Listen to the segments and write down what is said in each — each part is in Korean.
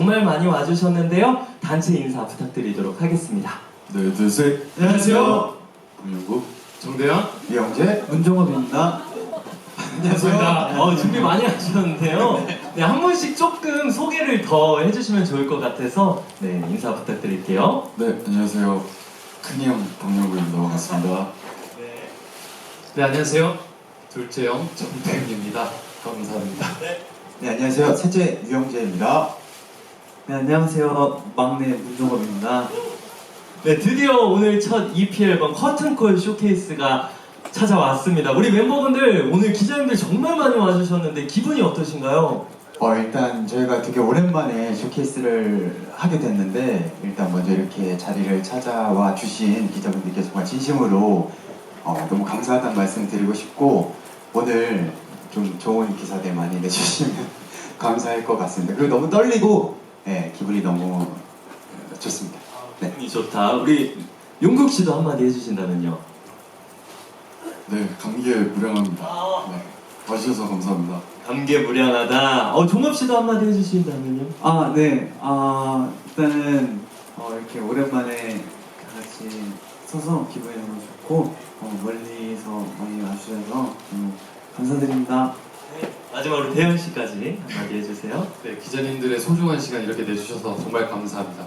정말 많이 와주셨는데요. 단체 인사 부탁드리도록 하겠습니다. 네, 둘, 셋. 안녕하세요. 김영국. 정대현 이영재. 문종업입니다. 반갑습니다. 어, 준비 많이 하셨는데요. 네, 한 분씩 조금 소개를 더 해주시면 좋을 것 같아서 네, 인사 부탁드릴게요. 네, 안녕하세요. 큰이 형 박영국입니다. 반갑습니다. 네 안녕하세요 둘째 형 정대현입니다 감사합니다 네, 안녕하세요. 셋째 유영재입니다. 네, 안녕하세요. 막내 문종업입니다. 네, 드디어 오늘 첫 EP 앨범 커튼콜 쇼케이스가 찾아왔습니다. 우리 멤버분들 오늘 기자님들 정말 많이 와주셨는데 기분이 어떠신가요? 어, 일단 저희가 되게 오랜만에 쇼케이스를 하게 됐는데 일단 먼저 이렇게 자리를 찾아와 주신 기자분들께 정말 진심으로 어, 너무 감사하다는 말씀 드리고 싶고 오늘 좀 좋은 기사들 많이 내주시면 감사할 것 같습니다. 그리고 너무 떨리고 네, 기분이 너무 좋습니다. 네. 기분이 좋다. 우리 용국 씨도 한마디 해주신다면요. 네, 감기에 무량합니다. 네, 와주셔서 감사합니다. 감개무량하다. 어, 종업 씨도 한마디 해주신다면요. 아, 네. 아, 일단은 어, 이렇게 오랜만에 같이 서서 기분이 너무 좋고 어, 멀리서 많이 와주셔서 너무 감사드립니다. 마지막으로 대현 씨까지 한마디 해주세요. 네 기자님들의 소중한 시간 이렇게 내주셔서 정말 감사합니다.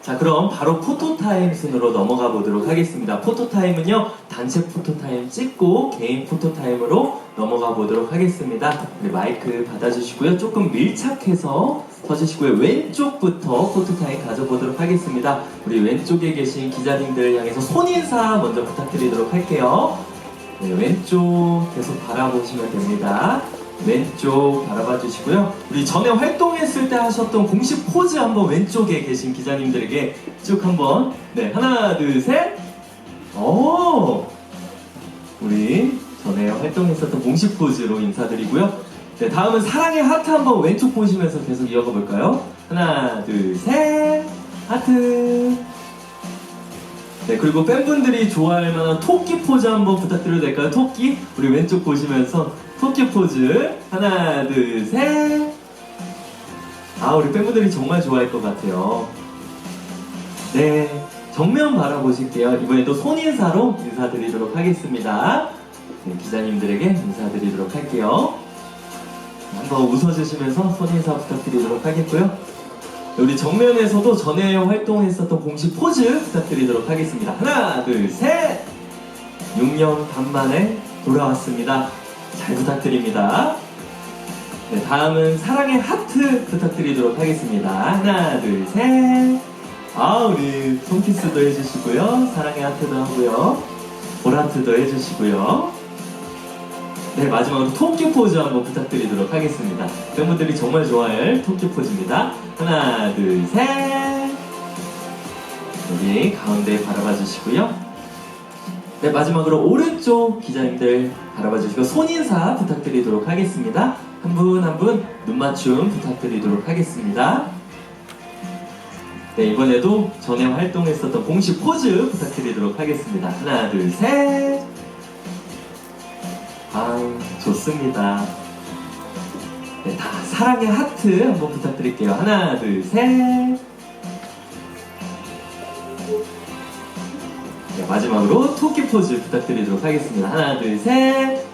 자 그럼 바로 포토타임 순으로 넘어가 보도록 하겠습니다. 포토타임은요 단체 포토타임 찍고 개인 포토타임으로 넘어가 보도록 하겠습니다. 우리 마이크 받아주시고요. 조금 밀착해서 서주시고요. 왼쪽부터 포토타임 가져보도록 하겠습니다. 우리 왼쪽에 계신 기자님들 향해서 손인사 먼저 부탁드리도록 할게요 네, 왼쪽 계속 바라보시면 됩니다 왼쪽 바라봐 주시고요. 우리 전에 활동했을 때 하셨던 공식 포즈 한번 왼쪽에 계신 기자님들에게 쭉 한번 네 하나 둘 셋. 오 우리 전에 활동했었던 공식 포즈로 인사드리고요. 네 다음은 사랑의 하트 한번 왼쪽 보시면서 계속 이어가 볼까요? 하나 둘 셋 하트. 네 그리고 팬분들이 좋아할 만한 토끼 포즈 한번 부탁드려도 될까요? 토끼 우리 왼쪽 보시면서 토끼 포즈 하나 둘 셋. 아 우리 팬분들이 정말 좋아할 것 같아요. 네 정면 바라보실게요. 이번에도 손인사로 인사드리도록 하겠습니다. 네, 기자님들에게 인사드리도록 할게요. 한번 웃어주시면서 손인사 부탁드리도록 하겠고요. 우리 정면에서도 전에 활동했었던 공식 포즈 부탁드리도록 하겠습니다. 하나, 둘, 셋! 6년 반 만에 돌아왔습니다. 잘 부탁드립니다. 네, 다음은 사랑의 하트 부탁드리도록 하겠습니다. 하나, 둘, 셋! 아, 우리 손키스도 해주시고요. 사랑의 하트도 하고요. 볼하트도 해주시고요. 네, 마지막으로 토끼 포즈 한번 부탁드리도록 하겠습니다. 팬분들이 정말 좋아할 토끼 포즈입니다. 하나, 둘, 셋. 여기 가운데 바라봐 주시고요. 네, 마지막으로 오른쪽 기자님들 바라봐 주시고 손인사 부탁드리도록 하겠습니다. 한 분 한 분 눈맞춤 부탁드리도록 하겠습니다. 네, 이번에도 전에 활동했었던 공식 포즈 부탁드리도록 하겠습니다. 하나, 둘, 셋. 아, 좋습니다. 네, 다 사랑의 하트 한번 부탁드릴게요. 하나, 둘, 셋. 네, 마지막으로 토끼 포즈 부탁드리도록 하겠습니다. 하나, 둘, 셋.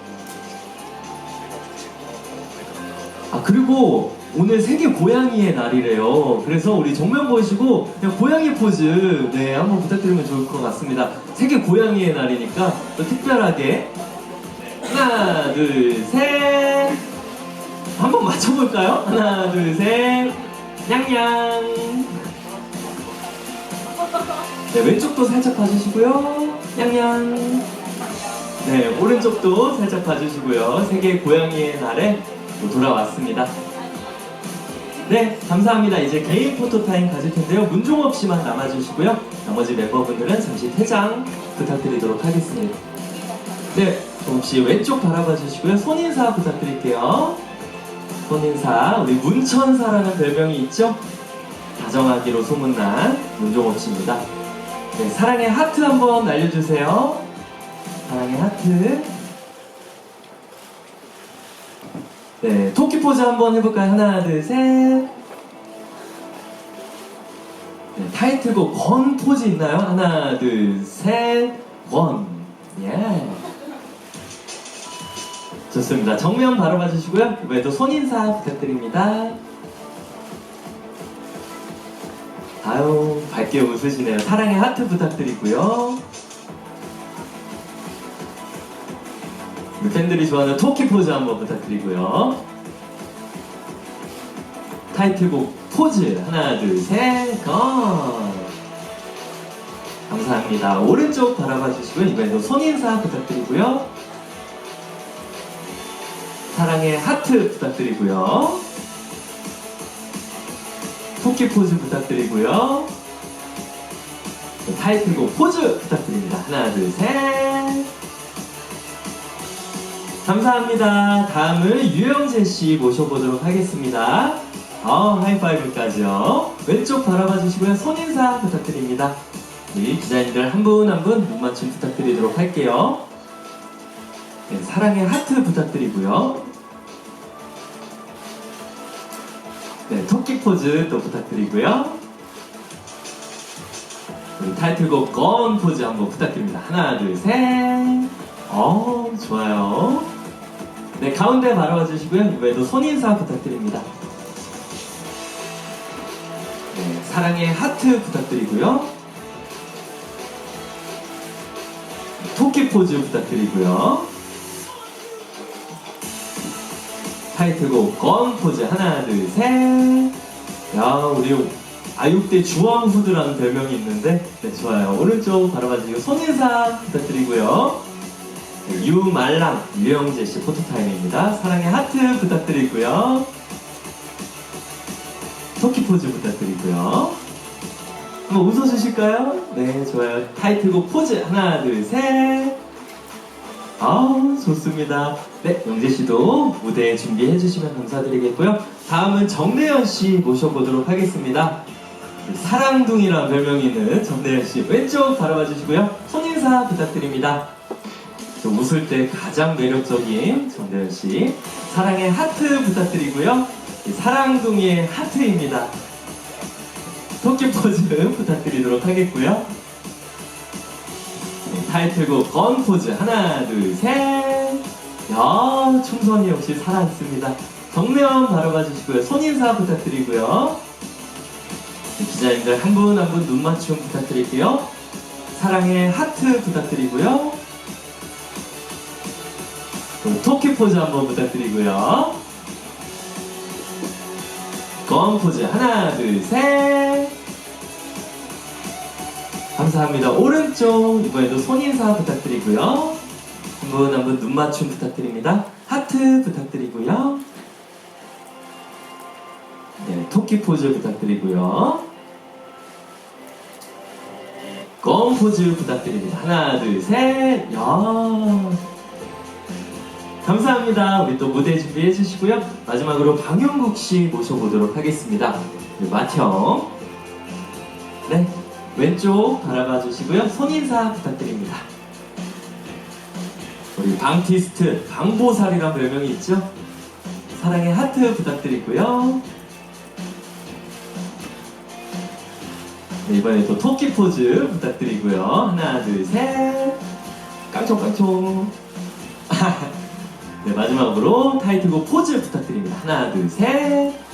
아, 그리고 오늘 세계 고양이의 날이래요. 그래서 우리 정면 보시고 그냥 고양이 포즈 네, 한번 부탁드리면 좋을 것 같습니다. 세계 고양이의 날이니까 또 특별하게 하나, 둘, 셋. 한번 맞춰볼까요? 하나, 둘, 셋. 냥냥. 네, 왼쪽도 살짝 봐주시고요. 냥냥. 네, 오른쪽도 살짝 봐주시고요. 세계 고양이의 날에 또 돌아왔습니다. 네, 감사합니다. 이제 개인 포토타임 가질 텐데요. 문종업 씨만 남아주시고요. 나머지 멤버분들은 잠시 퇴장 부탁드리도록 하겠습니다. 네, 혹시 왼쪽 바라봐 주시고요. 손인사 부탁드릴게요. 손인사, 우리 문천사라는 별명이 있죠? 다정하기로 소문난 문종업 씨입니다. 네, 사랑의 하트 한번 날려주세요. 사랑의 하트. 네, 토끼 포즈 한번 해볼까요? 하나, 둘, 셋. 타이틀곡 건 포즈 있나요? 하나, 둘, 셋, 건. 예. 좋습니다. 정면 바로 봐주시고요. 이번에도 손인사 부탁드립니다. 아유, 밝게 웃으시네요. 사랑의 하트 부탁드리고요. 우리 팬들이 좋아하는 토끼 포즈 한번 부탁드리고요. 타이틀곡 포즈 하나 둘셋 건. 감사합니다. 오른쪽 바라봐 주시고요. 이번에도 손인사 부탁드리고요. 사랑의 하트 부탁드리고요. 토끼 포즈 부탁드리고요. 네, 타이틀곡 포즈 부탁드립니다. 하나, 둘, 셋. 감사합니다. 다음은 유영재 씨 모셔보도록 하겠습니다. 아, 하이파이브까지요. 왼쪽 바라봐 주시고요. 손인사 부탁드립니다. 우리 기자님들 한 분 한 분 눈 맞춤 부탁드리도록 할게요. 네, 사랑의 하트 부탁드리고요. 토끼 포즈 또 부탁드리고요. 우리 타이틀곡 건 포즈 한번 부탁드립니다. 하나, 둘, 셋. 어, 좋아요. 네, 가운데 바라봐 주시고요. 이번에도 손인사 부탁드립니다. 네, 사랑의 하트 부탁드리고요. 토끼 포즈 부탁드리고요. 타이틀곡 건 포즈 하나 둘 셋. 야 우리 아육대 주황후드라는 별명이 있는데 네 좋아요. 오른쪽 바라봐 주시고 손인사 부탁드리고요. 네, 유말랑 유영재 씨 포토타임입니다. 사랑의 하트 부탁드리고요. 토끼 포즈 부탁드리고요. 한번 웃어주실까요? 네, 좋아요. 타이틀곡 포즈 하나, 둘, 셋. 아우, 좋습니다. 네, 영재 씨도 무대 준비해 주시면 감사드리겠고요. 다음은 정래연 씨 모셔보도록 하겠습니다. 사랑둥이라는 별명이 있는 정래연 씨 왼쪽 바라봐 주시고요. 손인사 부탁드립니다. 또 웃을 때 가장 매력적인 정대현 씨. 사랑의 하트 부탁드리고요. 이 사랑둥이의 하트입니다. 토끼 포즈 부탁드리도록 하겠고요. 네, 타이틀곡 건 포즈 하나 둘 셋. 야 충선이 역시 살아있습니다. 정면 바로 가주시고요. 손인사 부탁드리고요. 네, 기자님들 한 분 한 분 눈 맞춤 부탁드릴게요. 사랑의 하트 부탁드리고요. 또 토끼 포즈 한번 부탁드리고요. 건 포즈 하나 둘 셋. 감사합니다. 오른쪽 이번에도 손인사 부탁드리고요. 한 분 한 분 눈 맞춤 부탁드립니다. 하트 부탁드리고요. 네, 토끼 포즈 부탁드리고요. 건 포즈 부탁드립니다. 하나, 둘, 셋. 야. 감사합니다. 우리 또 무대 준비해 주시고요. 마지막으로 방영국 씨 모셔보도록 하겠습니다. 네, 맏형. 네, 왼쪽 바라봐 주시고요. 손인사 부탁드립니다. 우리 방티스트 방보살이란 별명이 있죠? 사랑의 하트 부탁드리고요. 네, 이번에 또 토끼 포즈 부탁드리고요. 하나, 둘, 셋. 깡총깡총. 네, 마지막으로 타이틀곡 포즈 부탁드립니다. 하나, 둘, 셋.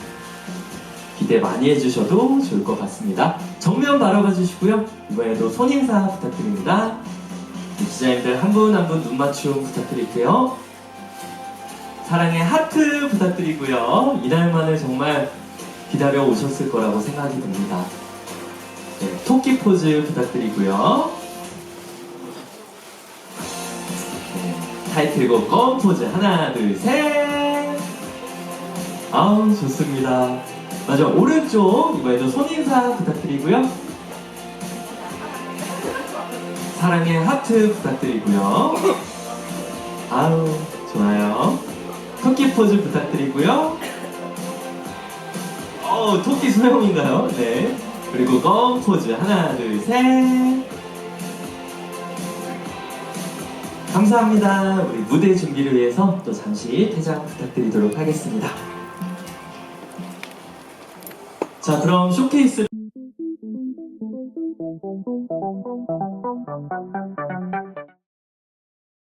기대 많이 해주셔도 좋을 것 같습니다. 정면 바라봐 주시고요. 이번에도 손인사 부탁드립니다. 네, 기자님들 한 분 한 분 눈 맞춤 부탁드릴게요. 사랑의 하트 부탁드리고요. 이날만을 정말 기다려 오셨을 거라고 생각이 듭니다. 네, 토끼 포즈 부탁드리고요. 네, 타이틀곡 건 포즈 하나 둘 셋. 아우 좋습니다. 맞아 오른쪽 이번에도 손인사 부탁드리고요. 사랑의 하트 부탁드리고요. 아우 좋아요. 토끼 포즈 부탁드리고요. 어 토끼 소형인가요? 네. 그리고 껌 포즈 하나 둘 셋. 감사합니다. 우리 무대 준비를 위해서 또 잠시 퇴장 부탁드리도록 하겠습니다. 자, 그럼 쇼케이스